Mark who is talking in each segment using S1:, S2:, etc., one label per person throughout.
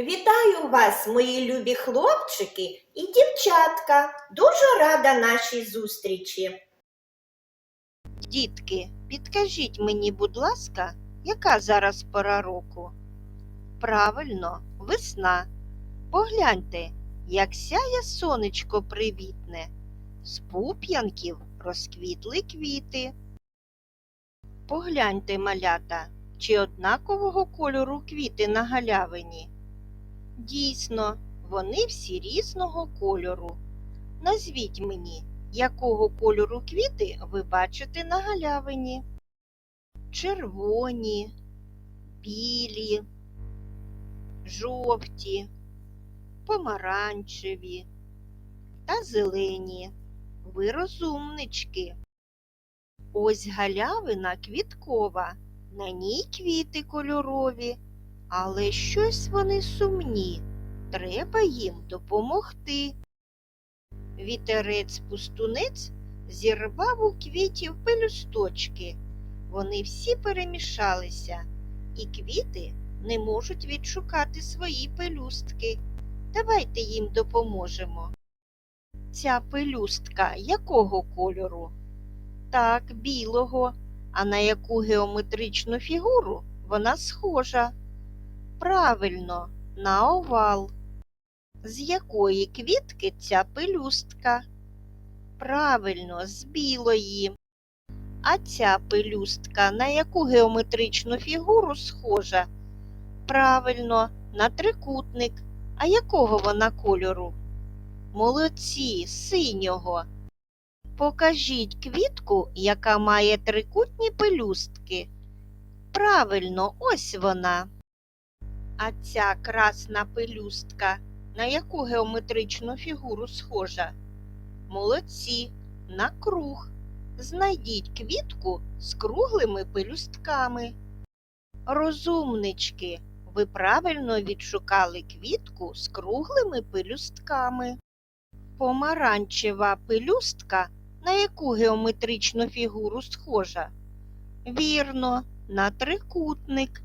S1: Вітаю вас, мої любі хлопчики і дівчатка. Дуже рада нашій зустрічі.
S2: Дітки, підкажіть мені, будь ласка, яка зараз пора року? Правильно, весна. Погляньте, як сяє сонечко привітне, з пуп'янків розквітли квіти. Погляньте, малята, чи однакового кольору квіти на галявині? Дійсно, вони всі різного кольору. Назвіть мені, якого кольору квіти ви бачите на галявині? Червоні, білі, жовті, помаранчеві та зелені. Ви розумнички. Ось галявина квіткова, на ній квіти кольорові, але щось вони сумні. Треба їм допомогти. Вітерець-пустунець зірвав у квітів пелюсточки. Вони всі перемішалися, і квіти не можуть відшукати свої пелюстки. Давайте їм допоможемо. Ця пелюстка якого кольору? Так, білого. А на яку геометричну фігуру вона схожа? Правильно, на овал. З якої квітки ця пелюстка? Правильно, з білої. А ця пелюстка на яку геометричну фігуру схожа? Правильно, на трикутник. А якого вона кольору? Молодці, синього. Покажіть квітку, яка має трикутні пелюстки. Правильно, ось вона. А ця красна пелюстка на яку геометричну фігуру схожа? Молодці, на круг. Знайдіть квітку з круглими пелюстками. Розумнички, ви правильно відшукали квітку з круглими пелюстками. Помаранчева пелюстка на яку геометричну фігуру схожа? Вірно, на трикутник.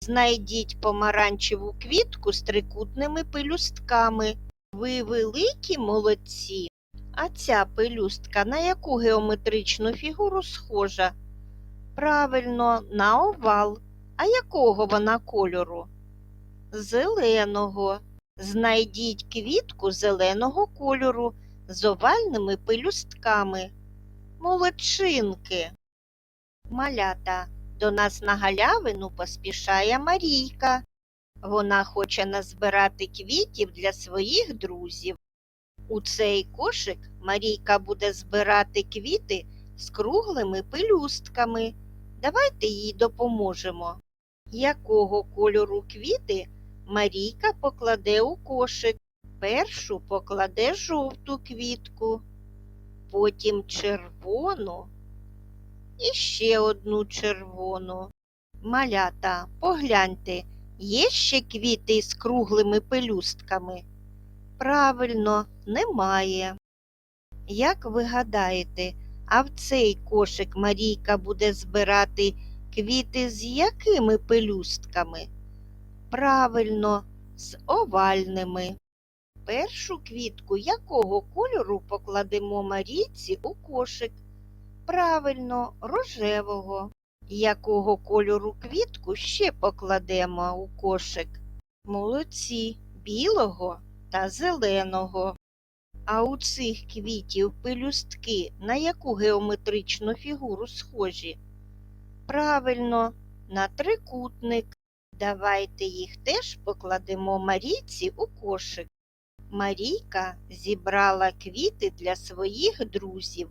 S2: Знайдіть помаранчеву квітку з трикутними пелюстками. Ви великі молодці. А ця пелюстка на яку геометричну фігуру схожа? Правильно, на овал. А якого вона кольору? Зеленого. Знайдіть квітку зеленого кольору з овальними пелюстками. Молодчинки. Малята. До нас на галявину поспішає Марійка. Вона хоче назбирати квітів для своїх друзів. У цей кошик Марійка буде збирати квіти з круглими пелюстками. Давайте їй допоможемо. Якого кольору квіти Марійка покладе у кошик? Першу покладе жовту квітку, потім червону і ще одну червону. Малята, погляньте, є ще квіти з круглими пелюстками? Правильно, немає. Як ви гадаєте, а в цей кошик Марійка буде збирати квіти з якими пелюстками? Правильно, з овальними. Першу квітку якого кольору покладемо Марійці у кошик? Правильно, рожевого. Якого кольору квітку ще покладемо у кошик? Молодці, білого та зеленого. А у цих квітів пелюстки на яку геометричну фігуру схожі? Правильно, на трикутник. Давайте їх теж покладемо Марійці у кошик. Марійка зібрала квіти для своїх друзів.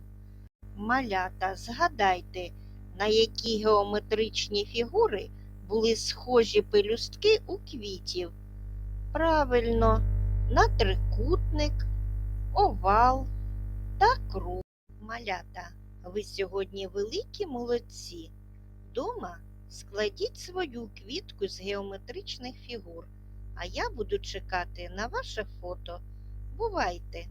S2: Малята, згадайте, на які геометричні фігури були схожі пелюстки у квітів. Правильно, на трикутник, овал та круг. Малята, ви сьогодні великі молодці. Дома складіть свою квітку з геометричних фігур, а я буду чекати на ваше фото. Бувайте!